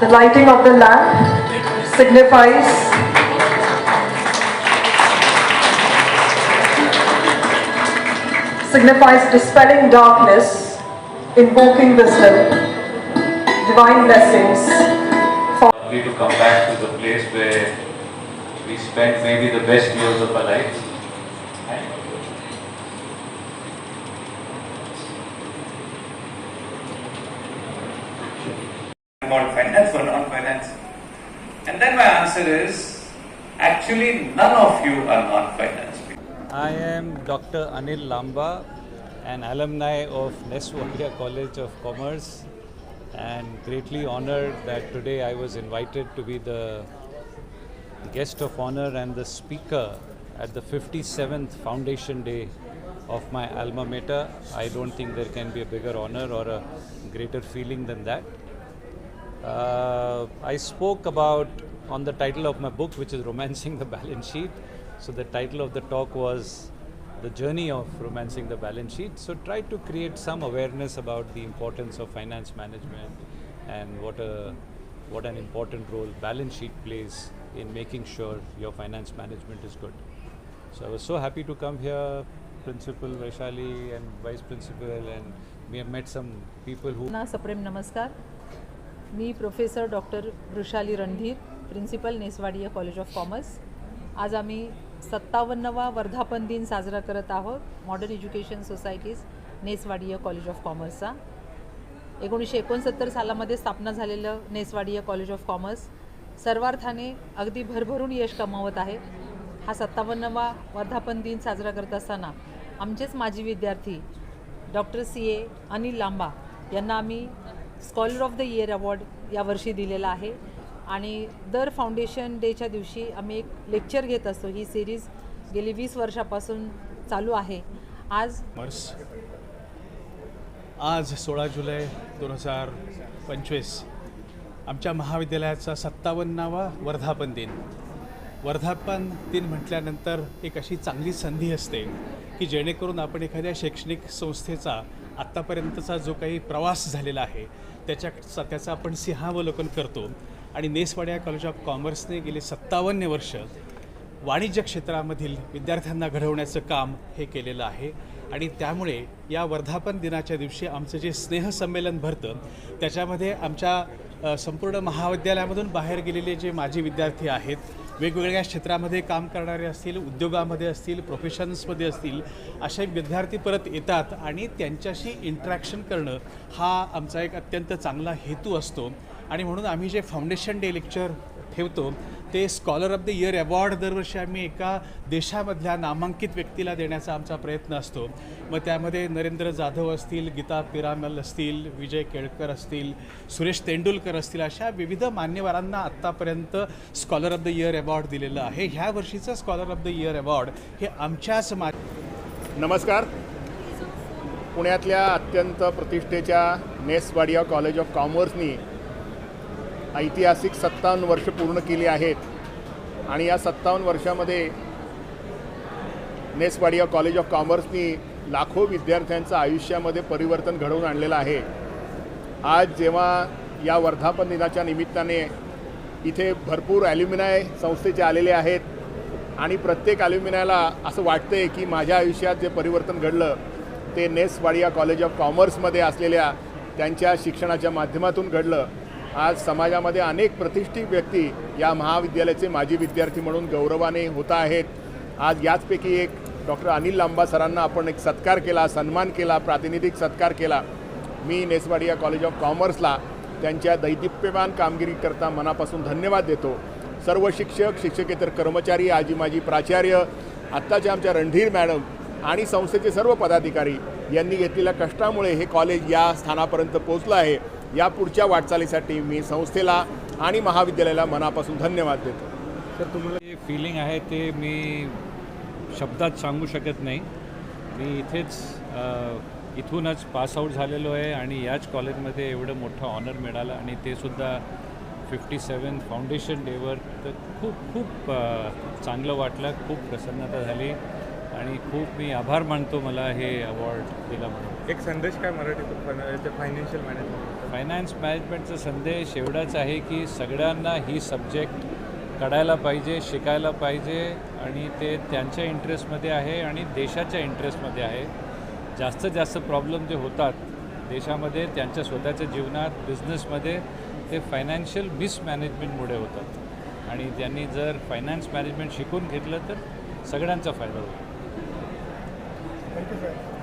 The lighting of the lamp signifies signifies dispelling darkness, invoking wisdom, divine blessings Lovely to come back to the place where we spent maybe the best years of our lives. About finance or non-finance? And then my answer is, actually none of you are non-finance people. I am Dr. Anil Lamba, an alumni of Neswadia College of Commerce, and greatly honored that today I was invited to be the guest of honor and the speaker at the 57th Foundation Day of my alma mater. I don't think there can be a bigger honor or a greater feeling than that. Uh, I spoke about on the title of my book, which is Romancing the Balance Sheet. So the title of the talk was The Journey of Romancing the Balance Sheet. So try to create some awareness about the importance of finance management and what a what an important role balance sheet plays in making sure your finance management is good. So I was so happy to come here, Principal Vaishali and Vice Principal, and we have met some people who. Supreme Namaskar. Me professor doctor Vrushali Randhir principal Ness Wadia college of commerce. आज आम्ही सत्तावन्नवा वर्धापन दिन साजरा करत आहोत modern education society's Ness Wadia college of कॉमर्सचा. एकोणीसशे एकोणसत्तर सालामध्ये स्थापना झालेलं नेसवाडिया कॉलेज ऑफ कॉमर्स सर्वार्थाने अगदी भरभरून यश कमावत आहे. हा सत्तावन्नवा वर्धापन दिन साजरा करत असताना आमचेच माजी विद्यार्थी doctor C A Anil Lamba यांना आम्ही scholar of the year award यावर्षी दिलेला आहे. आणि दर फाउंडेशन डेच्या दिवशी आम्ही एक लेक्चर घेत असतो. ही सिरीज गेली वीस वर्षापासून चालू आहे. आज मर्स आज सोळा जुलै दोन हजार पंचवीस. आमच्या महाविद्यालयाचा सत्तावन्नावा वर्धापन दिन. वर्धापन दिन म्हटल्यानंतर एक अशी चांगली संधी असते की जेणेकरून आपण एखाद्या शैक्षणिक संस्थेचा आत्तापर्यंतचा जो काही प्रवास झालेला आहे त्याच्या त्याचं आपण सिंहावलोकन करतो. आणि नेसवाड्या कॉलेज ऑफ कॉमर्सने गेले सत्तावन्न वर्ष वाणिज्य क्षेत्रामधील विद्यार्थ्यांना घडवण्याचं काम हे केलेलं आहे. आणि त्यामुळे या वर्धापन दिनाच्या दिवशी आमचं जे स्नेहसंमेलन भरतं त्याच्यामध्ये आमच्या संपूर्ण महाविद्यालयामधून बाहेर गेलेले जे माजी विद्यार्थी आहेत वेगवेगळ्या क्षेत्रामध्ये काम करणारे असतील उद्योगामध्ये असतील प्रोफेशन्समध्ये असतील असे विद्यार्थी परत येतात आणि त्यांच्याशी इंटरॅक्शन करणं हा आमचा एक अत्यंत चांगला हेतू असतो. आणि म्हणून आम्ही जे फाउंडेशन डे लेक्चर ठेवतो ते scholar of the year award दरवर्षी आम्ही एका देशामधल्या नामांकित व्यक्तीला देण्याचा आमचा प्रयत्न असतो. मग त्यामध्ये नरेंद्र जाधव असतील गीता पिरामल असतील विजय केळकर असतील सुरेश तेंडुलकर असतील अशा विविध मान्यवरांना आत्तापर्यंत scholar of the year award दिलेलं आहे. ह्या वर्षीचं scholar of the year award हे आमच्याच मा नमस्कार. पुण्यातल्या अत्यंत प्रतिष्ठेच्या नेसवाडिया कॉलेज ऑफ कॉमर्सनी ऐतिहासिक सत्तावन्न वर्ष पूर्ण केली आहेत. आणि या सत्तावन्न वर्षामध्ये नेसवाडिया कॉलेज ऑफ कॉमर्सनी लाखो विद्यार्थ्यांचं आयुष्यामध्ये परिवर्तन घडवून आणलेलं आहे. आज जेव्हा या वर्धापन दिनाच्या निमित्ताने इथे भरपूर ॲल्युमिनाय संस्थेचे आलेले आहेत आणि प्रत्येक ॲल्युमिनायला असं वाटते की माझ्या आयुष्यात जे परिवर्तन घडलं ते नेसवाडिया कॉलेज ऑफ कॉमर्समध्ये असलेल्या त्यांच्या शिक्षणाच्या माध्यमातून घडलं. आज समाजामध्ये अनेक प्रतिष्ठित व्यक्ती या महाविद्यालयाचे माजी विद्यार्थी म्हणून गौरवाने होत आहेत. आज याचपैकी एक डॉक्टर अनिल लांबा सरांना आपण एक सत्कार केला सन्मान केला प्रातिनिधिक सत्कार केला. मी नेसवाडिया कॉलेज ऑफ कॉमर्सला त्यांच्या दैदिप्यमान कामगिरीकरता मनापासून धन्यवाद देतो. सर्व शिक्षक शिक्षकेतर कर्मचारी आजी माजी प्राचार्य आत्ताच्या आमच्या रणधीर मॅडम आणि संस्थेचे सर्व पदाधिकारी यांनी घेतलेल्या कष्टामुळे हे कॉलेज या स्थानापर्यंत पोहोचलं आहे. या पुढच्या वाटचालीसाठी मी संस्थेला आणि महाविद्यालयाला मनापासून धन्यवाद देतो. जे फिलिंग आहे ते मी शब्दात सांगू शकत नाही. मी इथेच इथूनच पासआउट झालेलो आहे आणि याच कॉलेजमध्ये एवढं मोठं ऑनर मिळालं आणि ते सुद्धा फिफ्टी सेवन फाउंडेशन डेवर तर खूप खूप चांगलं वाटलं खूप प्रसन्नता झाली. आणि खूप मी आभार मानतो मला हे अवॉर्ड दिला म्हणून. एक संदेश काय मराठीतून फायनान्शियल मॅनेजमेंट फायनान्स मॅनेजमेंटचा संदेश एवढाच आहे की सगळ्यांना ही सब्जेक्ट काढायला पाहिजे शिकायला पाहिजे आणि ते त्यांच्या इंटरेस्टमध्ये आहे आणि देशाच्या इंटरेस्टमध्ये आहे. जास्तीत जास्त प्रॉब्लेम जे होतात देशामध्ये त्यांच्या स्वतःच्या जीवनात बिझनेसमध्ये ते फायनान्शियल मिसमॅनेजमेंटमुळे होतात. आणि त्यांनी जर फायनान्स मॅनेजमेंट शिकून घेतलं तर सगळ्यांचा फायदा होईल. Muito bem.